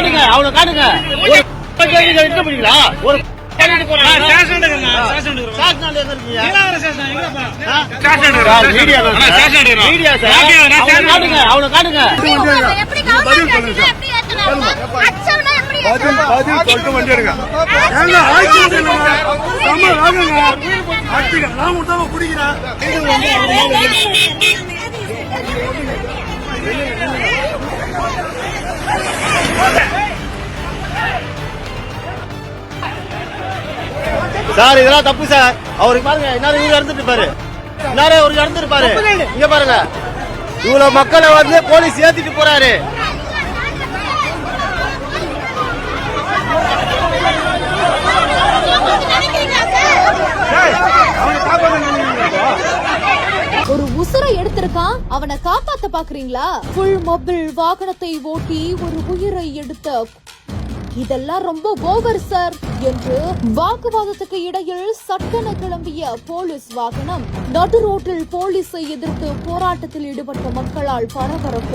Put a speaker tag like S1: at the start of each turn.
S1: காட்டுங்க அவனை காட்டுங்க ஒரு கேள்வி எடுக்க முடியுங்களா சார் இதெல்லாம் தப்பு சார். அவருக்கு பாருங்க என்ன இவரு இறந்துட்டு பாரு எல்லாரும் அவருக்கு இறந்துருப்பாரு இங்க பாருங்க. இவ்வளவு மக்களை வந்து போலீஸ் ஏத்திட்டு போறாரு.
S2: ஒரு உசுரை எடுத்திருக்கான். அவனை காப்பாத்த பாக்குறீங்களா? ஃபுல் மொபைல் வாகனத்தை ஓட்டி ஒரு உயிரை எடுத்த இதெல்லாம் ரொம்ப ஓவர் சார் என்று வாக்குவாதத்துக்கு இடையில் சட்டென கிளம்பிய போலீஸ் வாகனம் நடு ரோட்டில் போலீஸை எதிர்த்து போராட்டத்தில் ஈடுபட்ட மக்களால் பரபரப்பு.